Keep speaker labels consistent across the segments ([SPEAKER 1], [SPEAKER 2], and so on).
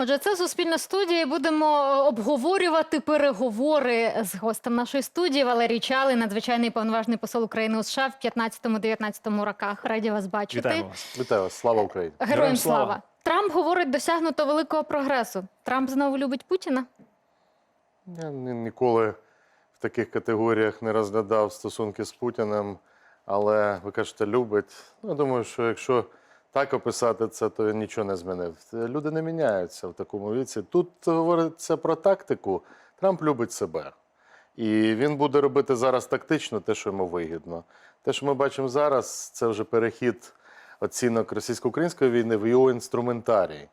[SPEAKER 1] Отже, це суспільна студія. Будемо обговорювати переговори з гостем нашої студії Валерій Чалий, надзвичайний повноважний посол України у США в 15-19 роках. Раді вас бачити.
[SPEAKER 2] Вітаємо вас.
[SPEAKER 3] Вітаю вас, слава Україні.
[SPEAKER 1] Героям
[SPEAKER 2] Героям
[SPEAKER 1] слава.
[SPEAKER 2] слава.
[SPEAKER 1] Трамп говорить, досягнуто великого прогресу. Трамп знову любить Путіна.
[SPEAKER 3] Я ніколи в таких категоріях не розглядав стосунки з Путіним, але ви кажете, любить. Ну, я думаю, що якщо так описати це, то він нічого не змінив. Люди не міняються в такому віці. Тут говориться про тактику. Трамп любить себе. І він буде робити зараз тактично те, що йому вигідно. Те, що ми бачимо зараз, це вже перехід оцінок російсько-української війни в його інструментарій.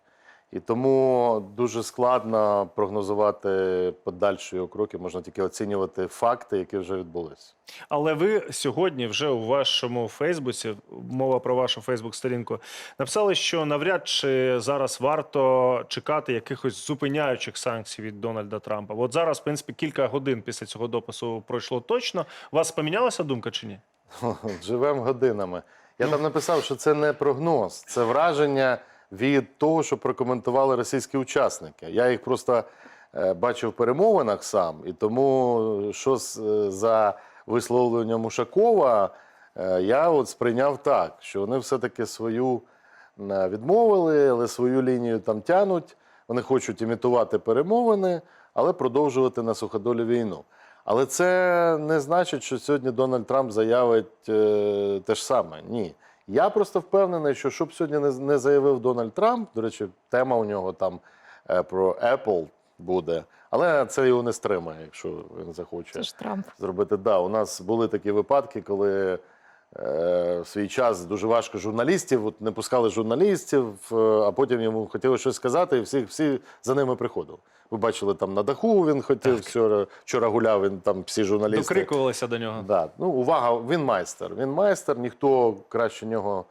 [SPEAKER 3] І тому дуже складно прогнозувати подальші його кроки, можна тільки оцінювати факти, які вже відбулись.
[SPEAKER 2] Але ви сьогодні вже у вашому Фейсбуці, мова про вашу Фейсбук-сторінку, написали, що навряд чи зараз варто чекати якихось зупиняючих санкцій від Дональда Трампа. От зараз, в принципі, кілька годин після цього допису пройшло точно. У вас помінялася думка чи ні?
[SPEAKER 3] Живемо годинами. Я там написав, що це не прогноз, це враження від того, що прокоментували російські учасники. Я їх просто е, бачив в перемовинах сам, і тому що е, за висловленням Ушакова е, я от сприйняв так, що вони все-таки свою відмовили, але свою лінію там тянуть. Вони хочуть імітувати перемовини, але продовжувати на суходолі війну. Але це не значить, що сьогодні Дональд Трамп заявить те ж саме. Ні. Я просто впевнений, що щоб сьогодні не, не заявив Дональд Трамп, до речі, тема у нього там е, про Apple буде, але це його не стримає, якщо він захоче
[SPEAKER 1] Це ж Трамп.
[SPEAKER 3] зробити. Да, у нас були такі випадки, коли в свій час дуже важко журналістів, от не пускали журналістів, е, а потім йому хотіли щось сказати, і всі, всі за ними приходили. Ви бачили там на даху, він хотів вчора, вчора гуляв, він там всі журналісти.
[SPEAKER 2] Докрикувалися до нього.
[SPEAKER 3] Да. Ну, увага, він майстер. Він майстер, ніхто краще нього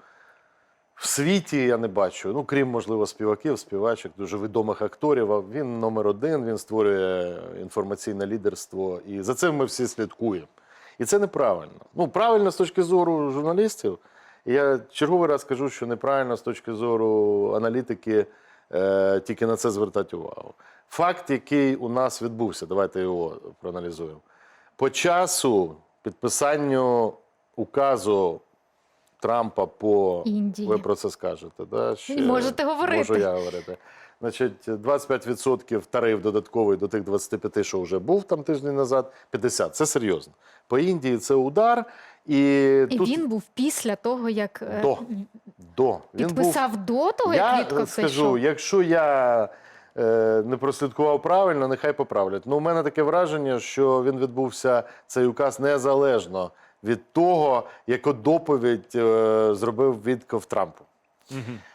[SPEAKER 3] в світі я не бачу. Ну, крім, можливо, співаків, співачок, дуже відомих акторів. А Він номер один, він створює інформаційне лідерство. І за цим ми всі слідкуємо. І це неправильно. Ну, правильно з точки зору журналістів. Я черговий раз кажу, що неправильно з точки зору аналітики е, тільки на це звертати увагу. Факт, який у нас відбувся, давайте його проаналізуємо. По часу підписанню указу Трампа по
[SPEAKER 1] Індії.
[SPEAKER 3] ви про це скажете. Да? Ще
[SPEAKER 1] Можете говорити.
[SPEAKER 3] Можу я говорити. Значить, 25% тариф додатковий до тих 25, що вже був там тиждень назад, 50. Це серйозно. По Індії це удар. І,
[SPEAKER 1] І
[SPEAKER 3] тут
[SPEAKER 1] він був після того, як е,
[SPEAKER 3] До. до. Він був
[SPEAKER 1] до того,
[SPEAKER 3] я
[SPEAKER 1] як Вітков
[SPEAKER 3] скажу,
[SPEAKER 1] зайшов.
[SPEAKER 3] якщо я е, не прослідкував правильно, нехай поправлять. Ну, у мене таке враження, що він відбувся цей указ незалежно від того, яку доповідь е, зробив Вітков Трампу.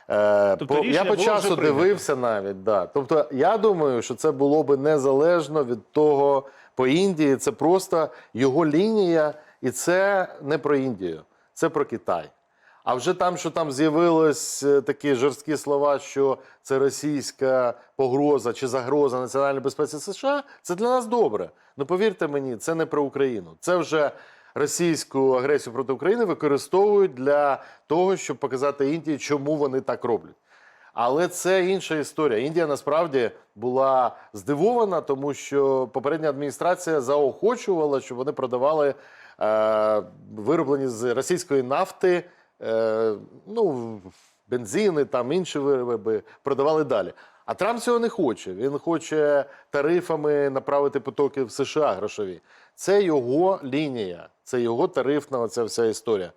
[SPEAKER 3] Е,
[SPEAKER 2] Тобто
[SPEAKER 3] по, я по часу дивився навіть. Да. Тобто, я думаю, що це було би незалежно від того по Індії. Це просто його лінія, і це не про Індію, це про Китай. А вже там, що там з'явились е, такі жорсткі слова, що це російська погроза чи загроза національній безпеці США, це для нас добре. Ну повірте мені, це не про Україну. Це вже російську агресію проти України використовують для того, щоб показати Індії, чому вони так роблять. Але це інша історія. Індія насправді була здивована, тому що попередня адміністрація заохочувала, щоб вони продавали е, вироблені з російської нафти, е, ну, бензини, там інші вироби продавали далі. А Трамп цього не хоче. Він хоче тарифами направити потоки в США грошові. Це його лінія, це його тарифна оця вся історія.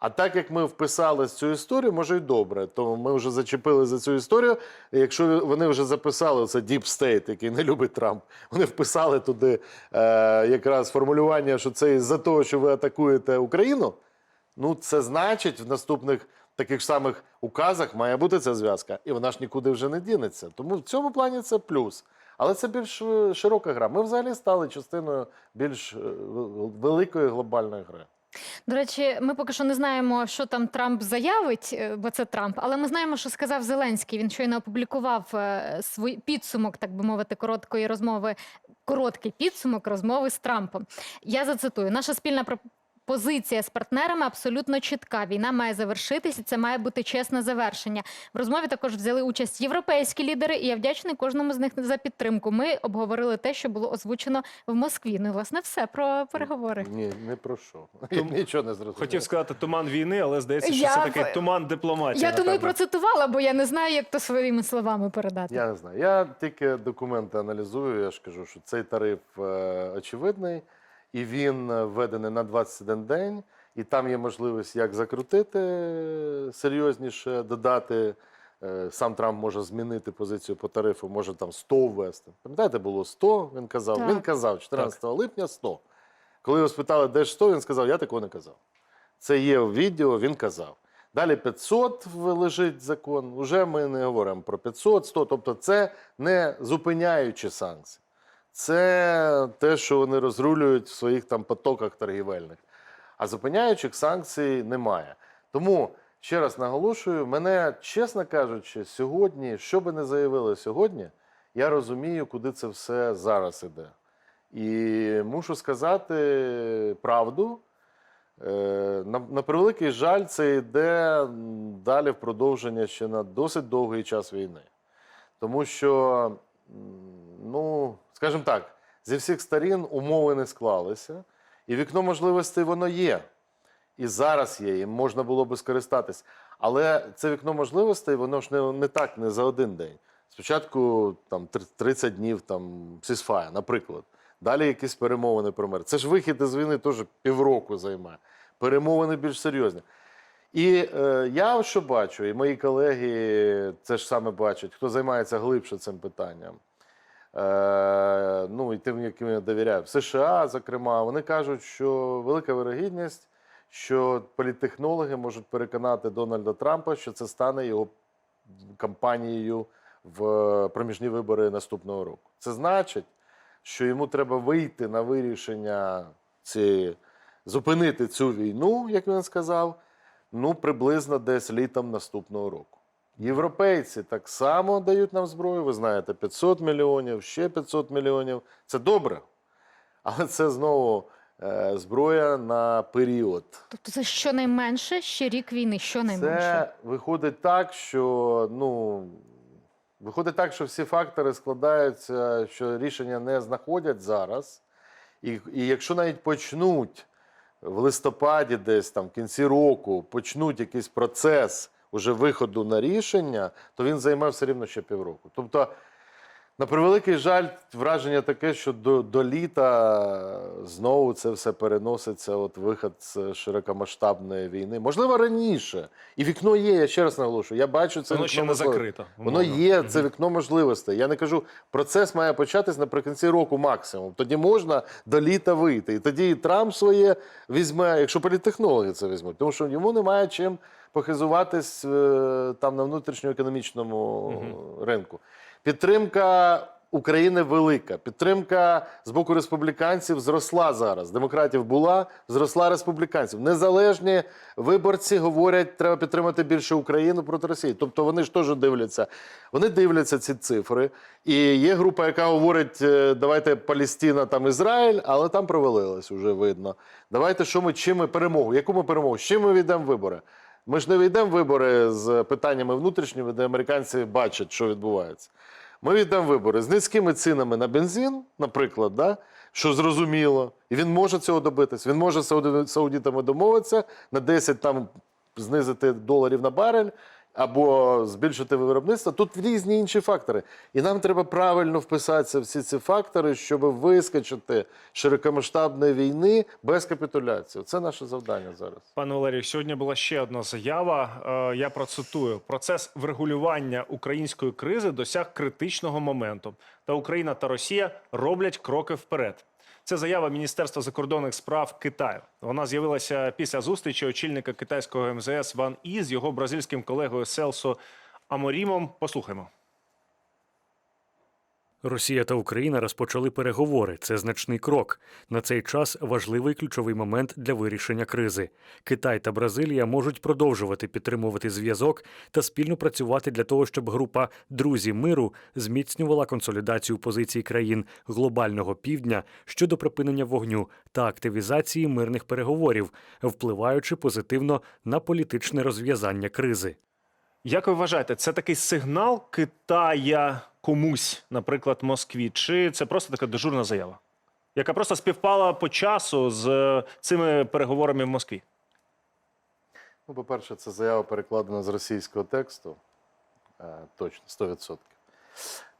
[SPEAKER 3] А так як ми вписали цю історію, може й добре. Тому ми вже зачепили за цю історію. Якщо вони вже записали це Deep State, який не любить Трамп, вони вписали туди е, якраз формулювання, що це із-за того, що ви атакуєте Україну. Ну, це значить, в наступних таких самих указах має бути ця зв'язка, і вона ж нікуди вже не дінеться. Тому в цьому плані це плюс. Але це більш е, широка гра. Ми взагалі стали частиною більш е, великої глобальної гри.
[SPEAKER 1] До речі, ми поки що не знаємо, що там Трамп заявить, е, бо це Трамп. Але ми знаємо, що сказав Зеленський. Він щойно опублікував свій підсумок, так би мовити, короткої розмови, короткий підсумок розмови з Трампом. Я зацитую: наша спільна позиція з партнерами абсолютно чітка. Війна має завершитися. Це має бути чесне завершення. В розмові також взяли участь європейські лідери, і я вдячний кожному з них за підтримку. Ми обговорили те, що було озвучено в Москві. Ну, і, власне, все про переговори.
[SPEAKER 3] Ні, не про що. Я нічого не зрозумів.
[SPEAKER 2] Хотів сказати туман війни, але здається, що
[SPEAKER 1] Я
[SPEAKER 2] це такий туман дипломатії.
[SPEAKER 1] Я тому і процитувала, бо я не знаю, як то своїми словами передати.
[SPEAKER 3] Я не знаю. Я тільки документи аналізую. Я ж кажу, що цей тариф е, очевидний, і він е, введений на 21 день, і там є можливість як закрутити е, серйозніше, додати. Е, Сам Трамп може змінити позицію по тарифу, може там 100 ввести. Пам'ятаєте, було 100, він казав.
[SPEAKER 1] Так.
[SPEAKER 3] Він казав 14 липня 100. Коли його спитали, де ж 100, він сказав, я такого не казав. Це є в відео, він казав. Далі 500 лежить закон. Уже ми не говоримо про 500, 100. Тобто це не зупиняючі санкції. Це те, що вони розрулюють в своїх там потоках торгівельних. А зупиняючих санкцій немає. Тому ще раз наголошую, мене, чесно кажучи, сьогодні, що би не заявили сьогодні, я розумію, куди це все зараз іде. І мушу сказати правду. Е, На, превеликий жаль, це йде далі в продовження ще на досить довгий час війни. Тому що, ну, скажімо так, зі всіх сторін умови не склалися, і вікно можливостей воно є. І зараз є, і можна було би скористатись. Але це вікно можливостей, воно ж не, не так, не за один день. Спочатку там 30 днів там сісфая, наприклад. Далі якісь перемовини про мир. Це ж вихід із війни теж півроку займає. Перемовини більш серйозні. І е, я що бачу, і мої колеги це ж саме бачать, хто займається глибше цим питанням. Е, ну і тим, яким я довіряю. В США, зокрема, вони кажуть, що велика вирогідність, що політтехнологи можуть переконати Дональда Трампа, що це стане його кампанією в проміжні вибори наступного року. Це значить, що йому треба вийти на вирішення цієї, зупинити цю війну, як він сказав, ну приблизно десь літом наступного року. Європейці так само дають нам зброю. Ви знаєте, 500 мільйонів, ще 500 мільйонів. Це добре. Але це знову е, зброя на період.
[SPEAKER 1] Тобто це щонайменше ще рік війни, щонайменше.
[SPEAKER 3] Це виходить так, що ну виходить так, що всі фактори складаються, що рішення не знаходять зараз. І, і якщо навіть почнуть в листопаді, десь там в кінці року, почнуть якийсь процес уже виходу на рішення, то він займе все рівно ще півроку. Тобто, на превеликий жаль, враження таке, що до, до літа знову це все переноситься. От вихід з широкомасштабної війни. Можливо, раніше. І вікно є. Я ще раз наголошую. Я бачу це
[SPEAKER 2] Воно
[SPEAKER 3] вікно
[SPEAKER 2] ще не закрито.
[SPEAKER 3] Воно є, це вікно можливостей. Я не кажу, процес має початись наприкінці року максимум. Тоді можна до літа вийти. І тоді і Трамп своє візьме, якщо політтехнологи це візьмуть, тому що йому немає чим похизуватись е, там на внутрішньоекономічному ринку. Підтримка України велика. Підтримка з боку республіканців зросла зараз. Демократів була, зросла республіканців. Незалежні виборці говорять, треба підтримати більше Україну проти Росії. Тобто вони ж теж дивляться. Вони дивляться ці цифри. І є група, яка говорить: е, давайте Палістина, там Ізраїль, але там провалилось уже видно. Давайте, що ми чим ми перемогу? Яку ми перемогу? З чим ми війдемо вибори? Ми ж не війдемо вибори з питаннями внутрішніми, де американці бачать, що відбувається. Ми віддамо вибори з низькими цінами на бензин, наприклад, да? що зрозуміло, і він може цього добитись. Він може з саудитами домовитися на 10 там знизити доларів на барель або збільшити виробництво. Тут різні інші фактори. І нам треба правильно вписатися в всі ці фактори, щоб вискочити широкомасштабної війни без капітуляції. Це наше завдання зараз.
[SPEAKER 2] Пане Валерію, сьогодні була ще одна заява. Е, Я процитую: процес врегулювання української кризи досяг критичного моменту, та Україна та Росія роблять кроки вперед. Це заява Міністерства закордонних справ Китаю. Вона з'явилася після зустрічі очільника китайського МЗС Ван І з його бразильським колегою Селсо Аморімом. Послухаймо.
[SPEAKER 4] Росія та Україна розпочали переговори. Це значний крок. На цей час важливий ключовий момент для вирішення кризи. Китай та Бразилія можуть продовжувати підтримувати зв'язок та спільно працювати для того, щоб група друзі миру зміцнювала консолідацію позицій країн глобального півдня щодо припинення вогню та активізації мирних переговорів, впливаючи позитивно на політичне розв'язання кризи.
[SPEAKER 2] Як ви вважаєте, це такий сигнал Китая комусь, наприклад, Москві, чи це просто така дежурна заява, яка просто співпала по часу з е, цими переговорами в Москві?
[SPEAKER 3] Ну, по-перше, це заява перекладена з російського тексту. Е, точно, 100%.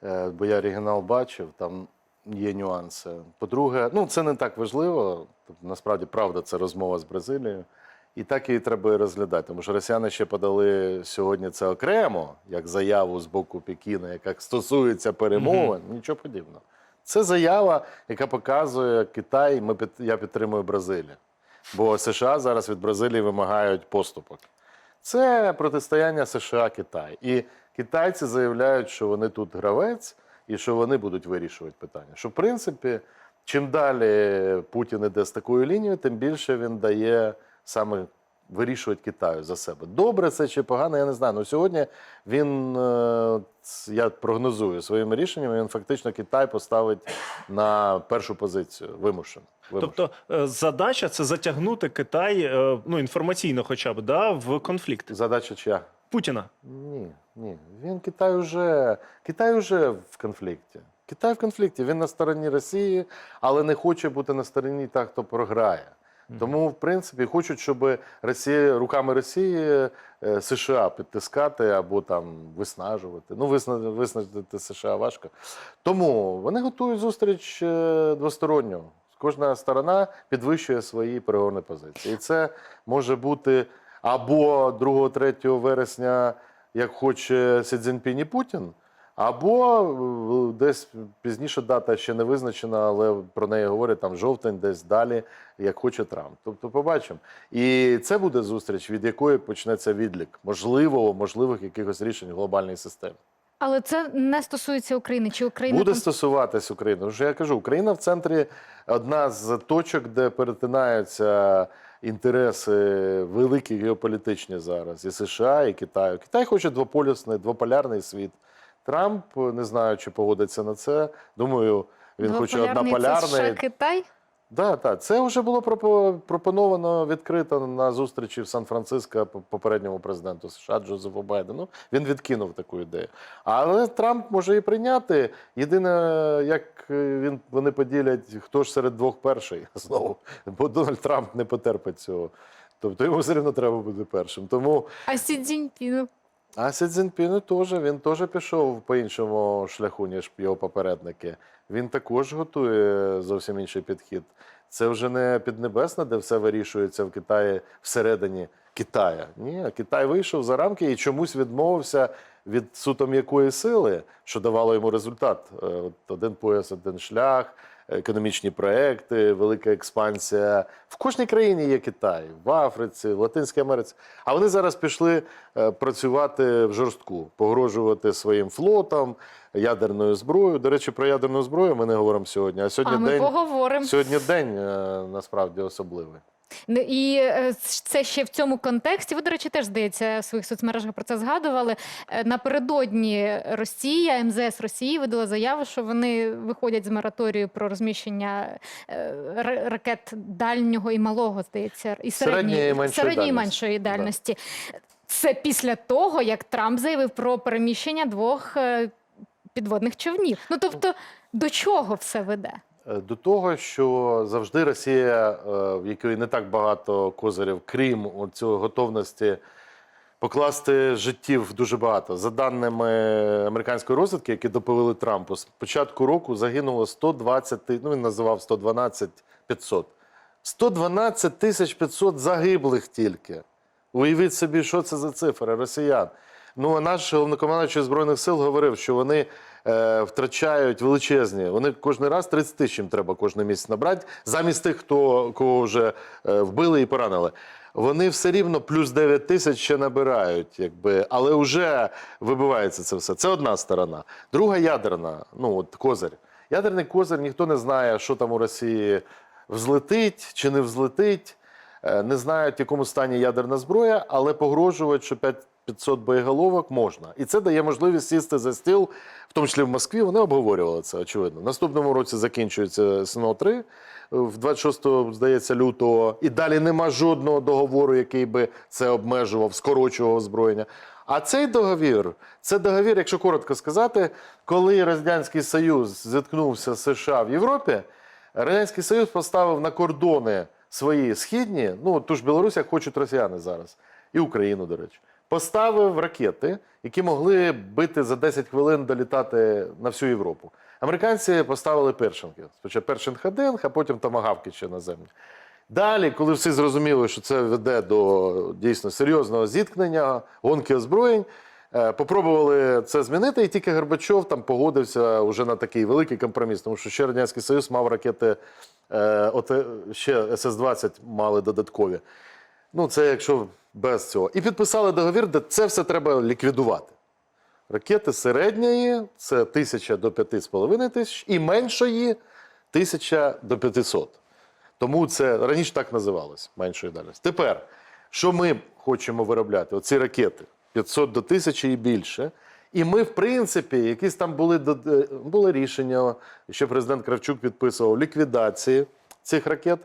[SPEAKER 3] Е, бо я оригінал бачив, там є нюанси. По-друге, ну це не так важливо. Тобто, насправді, правда, це розмова з Бразилією. І так її треба і розглядати. Тому що росіяни ще подали сьогодні це окремо, як заяву з боку Пекіна, яка стосується перемовин. Нічого подібного. Це заява, яка показує Китай. Ми під, я підтримую Бразилію. Бо США зараз від Бразилії вимагають поступок. Це протистояння США-Китай. І китайці заявляють, що вони тут гравець і що вони будуть вирішувати питання. Що, в принципі, чим далі Путін іде з такою лінією, тим більше він дає саме вирішувати Китаю за себе. Добре це чи погано, я не знаю. Ну сьогодні він, е, я прогнозую своїми рішеннями, він фактично Китай поставить на першу позицію вимушено. вимушено.
[SPEAKER 2] Тобто е, задача це затягнути Китай, е, ну інформаційно, хоча б да, в конфлікт
[SPEAKER 3] Задача чия?
[SPEAKER 2] Путіна.
[SPEAKER 3] Ні, ні. Він Китай уже Китай уже в конфлікті. Китай в конфлікті. Він на стороні Росії, але не хоче бути на стороні так, хто програє. Тому, в принципі, хочуть, щоб Росія руками Росії е, США підтискати або там виснажувати. Ну, висна- виснажити США важко. Тому вони готують зустріч е, двосторонню. Кожна сторона підвищує свої переговорні позиції. І це може бути або 2-3 вересня, як хоче Сі і Путін, або е, десь пізніше дата ще не визначена, але про неї говорять там жовтень, десь далі, як хоче Трамп. Тобто, побачимо. І це буде зустріч, від якої почнеться відлік можливо, можливих якихось рішень глобальної системи.
[SPEAKER 1] Але це не стосується України. Чи Україна
[SPEAKER 3] Буде стосуватись України. Вже я кажу, Україна в центрі одна з точок, де перетинаються інтереси великі геополітичні зараз і США, і Китаю. Китай хоче двополюсний, двополярний світ. Трамп не знаю, чи погодиться на це. Думаю, він хоче
[SPEAKER 1] Двополярний це
[SPEAKER 3] однополярний.
[SPEAKER 1] США, Китай?
[SPEAKER 3] Да, так. Це вже було пропоновано відкрито на зустрічі в Сан-Франциско по- попередньому президенту США Джозефу Байдену. Він відкинув таку ідею. Але Трамп може і прийняти. Єдине, як е, він вони поділять, хто ж серед двох перший знову. Бо Дональд Трамп не потерпить цього. Тобто йому все одно треба бути першим. Тому
[SPEAKER 1] А Сі Цзіньпіну?
[SPEAKER 3] А Сі Цзіньпіну теж він теж пішов по іншому шляху, ніж його попередники. Він також готує зовсім інший підхід. Це вже не піднебесне, де все вирішується в Китаї всередині Китая. Ні, Китай вийшов за рамки і чомусь відмовився від суто м'якої сили, що давало йому результат. Е, от Один пояс, один шлях, економічні проекти, велика експансія. В кожній країні є Китай, в Африці, в Латинській Америці. А вони зараз пішли е, працювати в жорстку, погрожувати своїм флотом, ядерною зброєю. До речі, про ядерну зброю ми не говоримо сьогодні. А сьогодні
[SPEAKER 1] А ми
[SPEAKER 3] день
[SPEAKER 1] поговоримо.
[SPEAKER 3] сьогодні день е, насправді особливий.
[SPEAKER 1] Ну, І е, це ще в цьому контексті. Ви, до речі, теж здається в своїх соцмережах про це згадували. Е, Напередодні Росія, МЗС Росії видала заяву, що вони виходять з мораторію про розміщення е, ракет дальнього і малого, здається, і
[SPEAKER 3] Середньої
[SPEAKER 1] середньої,
[SPEAKER 3] і меншої
[SPEAKER 1] середньої
[SPEAKER 3] дальності. Да.
[SPEAKER 1] дальності. Це після того, як Трамп заявив про переміщення двох підводних човнів. Ну тобто, до чого все веде?
[SPEAKER 3] Е, До того, що завжди Росія, е, в якої не так багато козирів, крім цього готовності покласти життів дуже багато. За даними американської розвідки, які доповіли Трампу, з початку року загинуло 120, ти- ну він називав 112 500. 112 тисяч 500 загиблих тільки. Уявіть собі, що це за цифри росіян. Ну, наш головнокомандуючий Збройних сил говорив, що вони е, втрачають величезні. Вони кожен раз 30 тисяч їм треба кожен місяць набрати, замість тих, хто, кого вже е, вбили і поранили. вони все рівно плюс 9 тисяч ще набирають, якби, але вже вибивається це все. Це одна сторона. Друга ядерна, ну от козир. Ядерний козир ніхто не знає, що там у Росії взлетить чи не взлетить. Е, Не знають, в якому стані ядерна зброя, але погрожують, що 5 500 боєголовок можна. І це дає можливість сісти за стіл, в тому числі в Москві. Вони обговорювали це, очевидно. Наступному році закінчується СНО 3 в 26, здається, лютого. І далі нема жодного договору, який би це обмежував, скорочував озброєння. А цей договір це договір, якщо коротко сказати, коли Радянський Союз зіткнувся з США в Європі, Радянський Союз поставив на кордони свої східні, ну ту ж Білорусь, як хочуть росіяни зараз, і Україну, до речі, поставив ракети, які могли бити за 10 хвилин долітати на всю Європу. Американці поставили першинги. Спочатку першинг 1, а потім томагавки ще на землю. Далі, коли всі зрозуміли, що це веде до дійсно серйозного зіткнення, гонки озброєнь, е, попробували це змінити, і тільки Горбачов там погодився вже на такий великий компроміс, тому що ще Радянський Союз мав ракети, е, от, е, ще СС-20 мали додаткові. Ну, це якщо без цього. І підписали договір, де це все треба ліквідувати. Ракети середньої це тисяча до п'яти з половиною тисяч, і меншої тисяча до 500. Тому це раніше так називалось меншої дальності. Тепер, що ми хочемо виробляти? Оці ракети 500 до 1000 і більше. І ми, в принципі, якісь там були, е, були рішення, ще президент Кравчук підписував ліквідації цих ракет.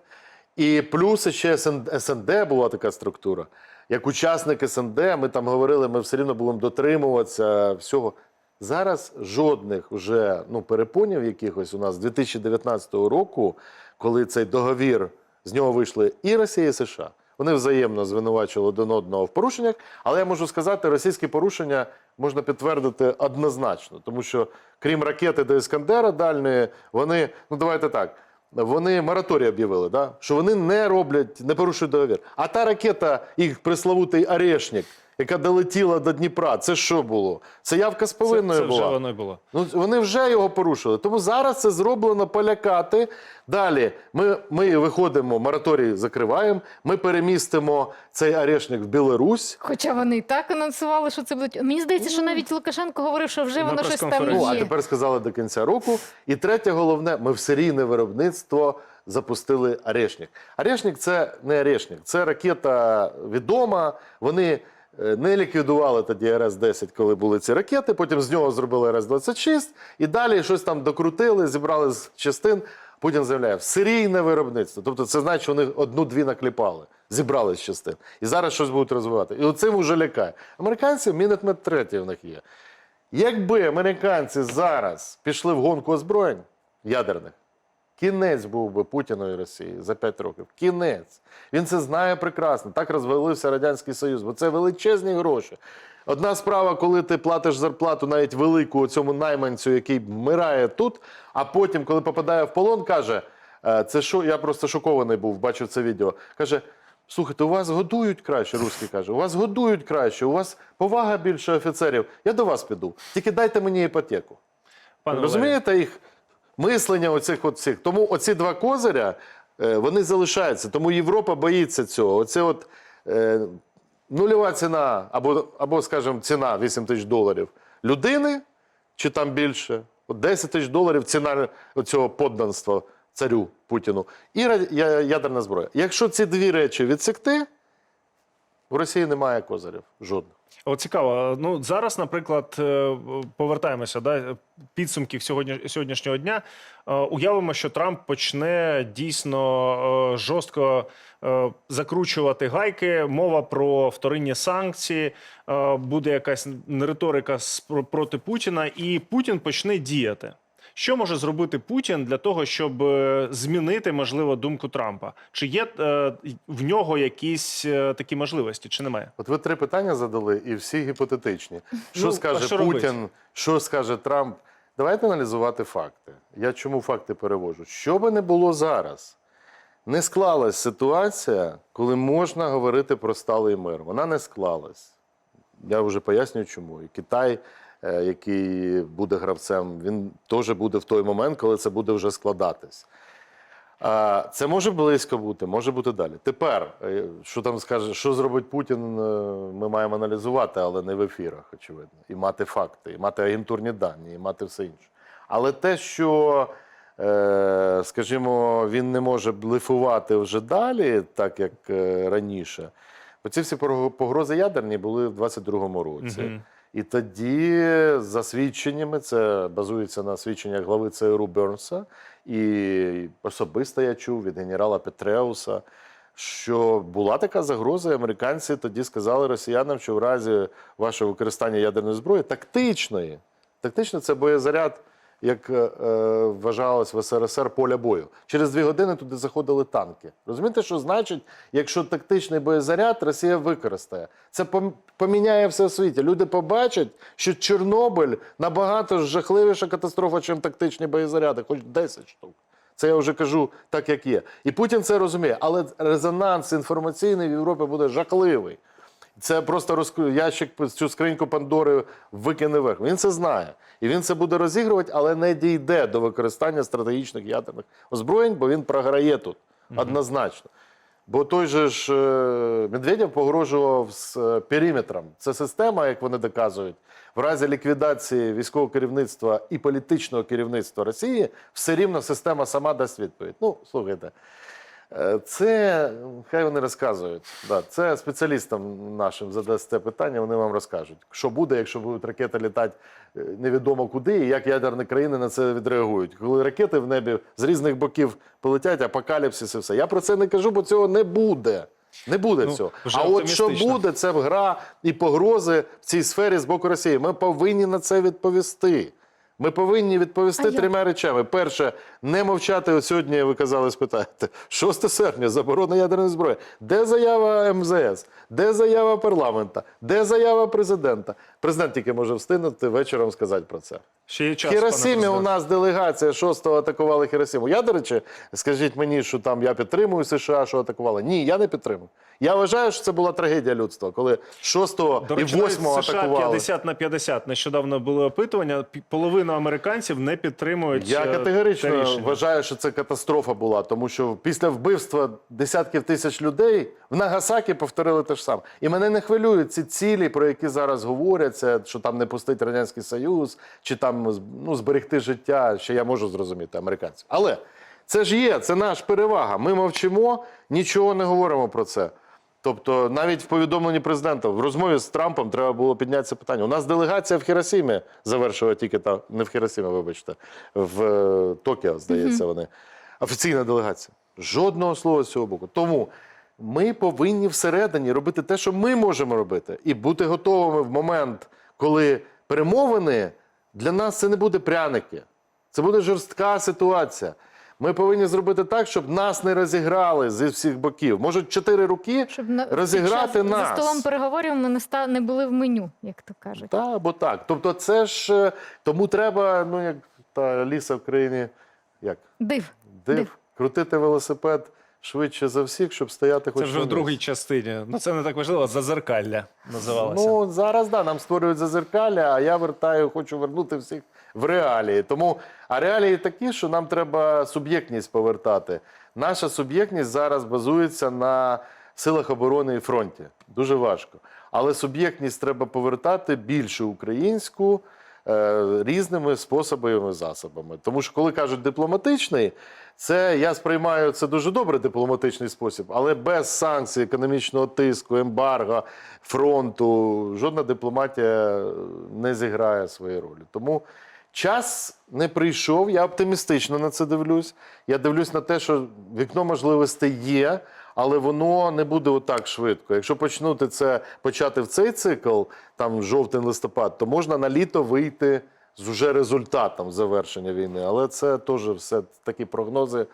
[SPEAKER 3] І плюс ще СН- СНД була така структура. Як учасник СНД, ми там говорили, ми все рівно будемо дотримуватися всього. Зараз жодних вже ну, перепонів якихось у нас з 2019 року, коли цей договір з нього вийшли і Росія, і США. Вони взаємно звинувачували один одного в порушеннях, але я можу сказати, російські порушення можна підтвердити однозначно, тому що крім ракети до Іскандера дальної, вони, ну давайте так, вони мораторій об'явили, да? що вони не роблять, не порушують договір. А та ракета, їх приславутий Орешник, яка долетіла до Дніпра, це що було? Це явка з
[SPEAKER 2] Це,
[SPEAKER 3] повинною
[SPEAKER 2] це вже
[SPEAKER 3] була.
[SPEAKER 2] воно було.
[SPEAKER 3] Ну, вони вже його порушили. Тому зараз це зроблено полякати. Далі ми, ми виходимо, мораторій закриваємо, ми перемістимо цей арешник в Білорусь.
[SPEAKER 1] Хоча вони і так анонсували, що це будуть. Мені здається, що навіть Лукашенко говорив, що вже
[SPEAKER 2] На
[SPEAKER 1] воно щось там
[SPEAKER 2] прес-конференції.
[SPEAKER 3] Ну, а тепер сказали до кінця року. І третє головне, ми в серійне виробництво запустили Орешник. Орешник це не Орешник, це ракета відома. Вони не ліквідували тоді РС-10, коли були ці ракети. Потім з нього зробили РС-26, і далі щось там докрутили, зібрали з частин. Путін заявляє, серійне виробництво. Тобто це значить, що вони одну-дві накліпали, зібрали з частин. І зараз щось будуть розвивати. І оцим уже лякає. Американці Мінетмет третій в них є. Якби американці зараз пішли в гонку озброєнь ядерних, кінець був би Путіну і Росії за 5 років. Кінець. Він це знає прекрасно. Так розвалився Радянський Союз, бо це величезні гроші. Одна справа, коли ти платиш зарплату навіть велику цьому найманцю, який вмирає тут, а потім, коли попадає в полон, каже: «Е, це що, я просто шокований був, бачив це відео. Каже. Слухайте, у вас годують краще, русський каже, у вас годують краще, у вас повага більше офіцерів. Я до вас піду. Тільки дайте мені іпотеку.
[SPEAKER 2] Пане
[SPEAKER 3] Розумієте їх мислення оцих от. Тому оці два козиря е, вони залишаються. Тому Європа боїться цього. Оце от е, нульова ціна, або, або, скажімо, ціна 8 тисяч доларів людини, чи там більше, от 10 тисяч доларів ціна цього подданства царю Путіну, і ядерна зброя. Якщо ці дві речі відсекти, в Росії немає козирів жодних.
[SPEAKER 2] От цікаво. Ну зараз, наприклад, е, повертаємося да, підсумків сьогодні, сьогоднішнього дня. Е, Уявимо, що Трамп почне дійсно е, жорстко закручувати гайки. Мова про вторинні санкції, буде якась риторика проти Путіна, і Путін почне діяти. Що може зробити Путін для того, щоб е, змінити можливо думку Трампа? Чи є е, в нього якісь е, такі можливості, чи немає?
[SPEAKER 3] От ви три питання задали, і всі гіпотетичні. Що
[SPEAKER 2] Ну,
[SPEAKER 3] скаже
[SPEAKER 2] що
[SPEAKER 3] Путін,
[SPEAKER 2] робити?
[SPEAKER 3] що скаже Трамп? Давайте аналізувати факти. Я чому факти перевожу? Що би не було зараз, не склалась ситуація, коли можна говорити про сталий мир. Вона не склалась. Я вже пояснюю, чому. І Китай, який буде гравцем, він теж буде в той момент, коли це буде вже складатись. Це може близько бути, може бути далі. Тепер, е, що там скаже, що зробить Путін, е, ми маємо аналізувати, але не в ефірах, очевидно. І мати факти, і мати агентурні дані, і мати все інше. Але те, що, е, скажімо, він не може блефувати вже далі, так як е, раніше, бо ці всі погрози ядерні були в 22-му році. І тоді, за свідченнями, це базується на свідченнях глави ЦРУ Бернса, і особисто я чув від генерала Петреуса, що була така загроза, і американці тоді сказали росіянам, що в разі вашого використання ядерної зброї тактичної, тактично це боєзаряд, як е, е, вважалось в СРСР поля бою. Через дві години туди заходили танки. Розумієте, що значить, якщо тактичний боєзаряд Росія використає? Це поміняє все у світі. Люди побачать, що Чорнобиль набагато жахливіша катастрофа, ніж тактичні боєзаряди, хоч 10 штук. Це я вже кажу так, як є. І Путін це розуміє, але резонанс інформаційний в Європі буде жахливий. Це просто розк... ящик цю скриньку Пандори викине вверх. Він це знає. І він це буде розігрувати, але не дійде до використання стратегічних ядерних озброєнь, бо він програє тут однозначно. Бо той же ж е, Медведєв погрожував з е, периметром. Це система, як вони доказують, в разі ліквідації військового керівництва і політичного керівництва Росії, все рівно система сама дасть відповідь. Ну, слухайте, це хай вони розказують. Да, це спеціалістам нашим задасте питання, вони вам розкажуть, що буде, якщо будуть ракети літати е, невідомо куди, і як ядерні країни на це відреагують. Коли ракети в небі з різних боків полетять, апокаліпсис і все. Я про це не кажу, бо цього не буде. Не буде
[SPEAKER 2] Ну,
[SPEAKER 3] цього. А от що буде, це гра і погрози в цій сфері з боку Росії. Ми повинні на це відповісти. Ми повинні відповісти
[SPEAKER 1] А
[SPEAKER 3] трьома речами. Перше, не мовчати. От сьогодні ви казали, спитаєте. 6 серпня, заборона ядерної зброї. Де заява МЗС? Де заява парламента? Де заява президента? Президент тільки може встигнути вечором сказати про це.
[SPEAKER 2] Ще є час.
[SPEAKER 3] Хіросімі у нас делегація 6-го атакували Хіросіму. Я, до речі, скажіть мені, що там я підтримую США, що атакували. Ні, я не підтримую. Я вважаю, що це була трагедія людства, коли 6-го і
[SPEAKER 2] речі, навіть
[SPEAKER 3] 8-го
[SPEAKER 2] США
[SPEAKER 3] атакували.
[SPEAKER 2] 50 на 50. Нещодавно було опитування. Половина американців не підтримують
[SPEAKER 3] Я
[SPEAKER 2] е, те
[SPEAKER 3] категорично
[SPEAKER 2] рішення.
[SPEAKER 3] вважаю, що це катастрофа була, тому що після вбивства десятків тисяч людей в Нагасакі повторили те ж саме. І мене не хвилюють ці цілі, про які зараз говоряться, що там не пустить радянський союз, чи там ну, зберегти життя, що я можу зрозуміти американців. Але це ж є, це наш перевага. Ми мовчимо, нічого не говоримо про це. Тобто, навіть в повідомленні президента в розмові з Трампом треба було підняти це питання. У нас делегація в Хіросімі завершила тільки та не в Хіросімі, вибачте, в е, Токіо, здається, вони офіційна делегація. Жодного слова з цього боку. Тому ми повинні всередині робити те, що ми можемо робити, і бути готовими в момент, коли перемовини для нас це не буде пряники, це буде жорстка ситуація. Ми повинні зробити так, щоб нас не розіграли зі всіх боків. Можуть чотири руки
[SPEAKER 1] Щоб
[SPEAKER 3] розіграти
[SPEAKER 1] під час,
[SPEAKER 3] нас.
[SPEAKER 1] за столом переговорів ми не ста не були в меню, як то кажуть.
[SPEAKER 3] Так, або так. Тобто, це ж е, тому треба, ну як та ліса в країні, як
[SPEAKER 1] Див.
[SPEAKER 3] див,
[SPEAKER 1] Див.
[SPEAKER 3] крутити велосипед швидше за всіх, щоб стояти хоч
[SPEAKER 2] Це вже в другій частині. Ну це не так важливо. Зазеркалля називалося.
[SPEAKER 3] Ну зараз да, нам створюють зазеркалля, а я вертаю, хочу вернути всіх в реалії. Тому а реалії такі, що нам треба суб'єктність повертати. Наша суб'єктність зараз базується на силах оборони і фронті. Дуже важко. Але суб'єктність треба повертати більше українську. Е, Різними способами і засобами. Тому що, коли кажуть дипломатичний, це я сприймаю це дуже добре дипломатичний спосіб, але без санкцій, економічного тиску, ембарго, фронту жодна дипломатія не зіграє своєї ролі. Тому час не прийшов. Я оптимістично на це дивлюсь. Я дивлюсь на те, що вікно можливостей є, але воно не буде отак швидко. Якщо почнути це почати в цей цикл, там жовтень-листопад, то можна на літо вийти з уже результатом завершення війни. Але це теж все такі прогнози.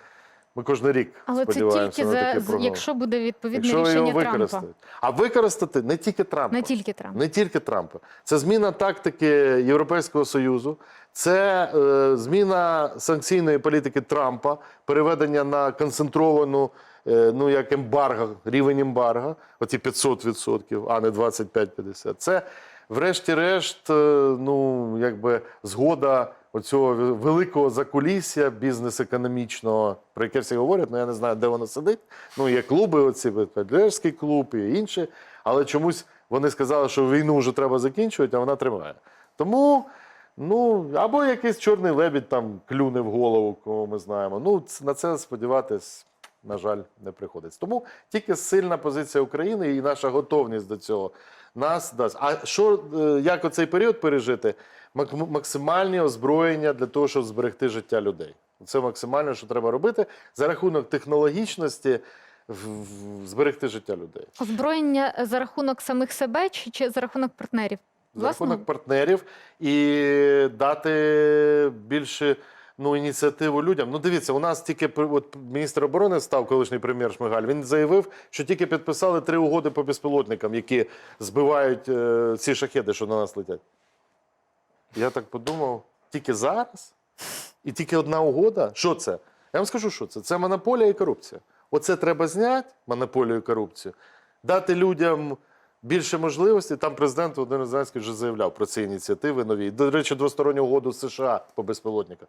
[SPEAKER 3] Ми кожен рік
[SPEAKER 1] Але це
[SPEAKER 3] сподіваємося
[SPEAKER 1] тільки
[SPEAKER 3] на
[SPEAKER 1] за
[SPEAKER 3] такі
[SPEAKER 1] з-
[SPEAKER 3] прогнози.
[SPEAKER 1] якщо буде відповідне
[SPEAKER 3] Якщо ви його
[SPEAKER 1] рішення Трампа.
[SPEAKER 3] А використати не тільки Трампа.
[SPEAKER 1] Не тільки Трампа.
[SPEAKER 3] Не тільки Трампа. Це зміна тактики Європейського Союзу, це е, зміна санкційної політики Трампа, переведення на концентровану, ну як ембарго, рівень ембарго, оці 500%, а не 25-50. Це, врешті-решт, е, ну якби згода оцього великого закулісся бізнес-економічного, про яке всі говорять, але я не знаю, де воно сидить. Ну, є клуби, оці Петлерський клуб і інші, але чомусь вони сказали, що війну вже треба закінчувати, а вона триває. Тому, ну, або якийсь чорний лебідь там клюне в голову, кого ми знаємо. Ну, на це сподіватись, на жаль, не приходиться. Тому тільки сильна позиція України і наша готовність до цього нас дасть. А що, е, як оцей період пережити? Мак- Максимальні озброєння для того, щоб зберегти життя людей. Це максимально, що треба робити за рахунок технологічності в- в- зберегти життя людей.
[SPEAKER 1] Озброєння за рахунок самих себе чи, чи за рахунок партнерів?
[SPEAKER 3] За
[SPEAKER 1] Власне,
[SPEAKER 3] рахунок партнерів і дати більше ну, ініціативу людям. Ну, дивіться, у нас тільки от, міністр оборони став колишній прем'єр Шмигаль. Він заявив, що тільки підписали три угоди по безпілотникам, які збивають е, ці шахеди, що на нас летять. Я так подумав, тільки зараз? І тільки одна угода? Що це? Я вам скажу, що це. Це монополія і корупція. Оце треба зняти, монополію і корупцію, дати людям більше можливостей. Там президент Володимир Зеленський вже заявляв про ці ініціативи нові. До речі, двосторонню угоду США по безпілотниках.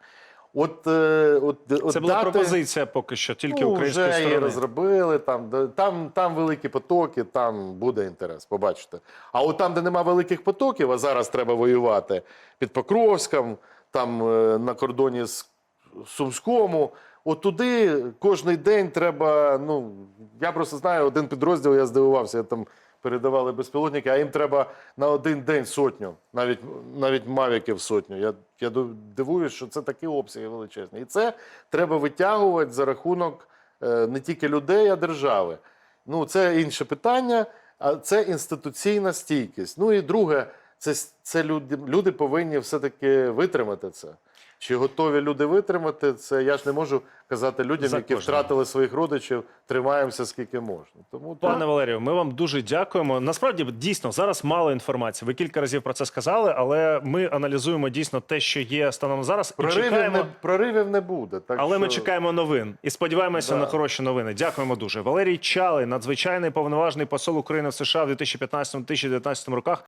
[SPEAKER 3] От, е, от, от
[SPEAKER 2] Це була
[SPEAKER 3] дати...
[SPEAKER 2] пропозиція поки що, тільки
[SPEAKER 3] ну,
[SPEAKER 2] української
[SPEAKER 3] вже її розробили, там, там, там великі потоки, там буде інтерес, побачите. А от там, де нема великих потоків, а зараз треба воювати під Покровськом, там е, на кордоні з Сумському, от туди кожен день треба. Ну, я просто знаю один підрозділ, я здивувався, я там передавали безпілотники, а їм треба на один день сотню, навіть, навіть мавіків сотню. Я, я дивуюсь, що це такі обсяги величезні. І це треба витягувати за рахунок е, не тільки людей, а держави. Ну, це інше питання, а це інституційна стійкість. Ну і друге, це, це люди, люди повинні все-таки витримати це. Чи готові люди витримати це? Я ж не можу казати людям,
[SPEAKER 2] За
[SPEAKER 3] які
[SPEAKER 2] кожного.
[SPEAKER 3] втратили своїх родичів, тримаємося скільки можна. Тому
[SPEAKER 2] Пане
[SPEAKER 3] так.
[SPEAKER 2] Валерію, ми вам дуже дякуємо. Насправді, дійсно, зараз мало інформації. Ви кілька разів про це сказали, але ми аналізуємо дійсно те, що є станом зараз, і
[SPEAKER 3] проривів,
[SPEAKER 2] чекаємо.
[SPEAKER 3] не, проривів не буде. Так
[SPEAKER 2] Але ми чекаємо новин і сподіваємося
[SPEAKER 3] Да.
[SPEAKER 2] на хороші новини. Дякуємо дуже. Валерій Чалий, надзвичайний повноважний посол України в США в 2015-2019 роках,